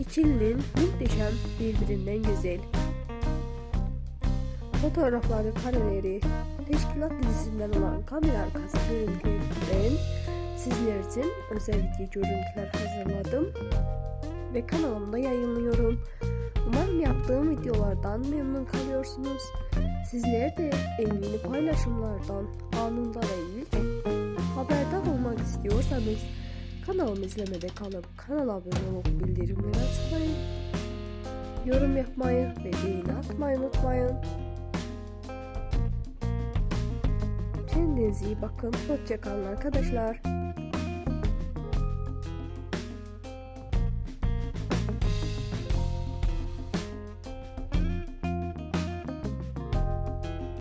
İkilinin muhteşem birbirinden güzel. Fotoğrafları, kareleri, teşkilat dizisinden olan kamera arkası görüntülerinden sizler için özel video görüntüler hazırladım ve kanalımda yayınlıyorum. Umarım yaptığım videolardan memnun kalıyorsunuz. Sizler de en yeni paylaşımlardan anında değil, haberdar olmak istiyorsanız kanalımı izlemede kalıp kanala abone olup bildirimleri açmayı, yorum yapmayı ve beğeni atmayı unutmayın. Kendinize iyi bakın. Hoşçakalın arkadaşlar.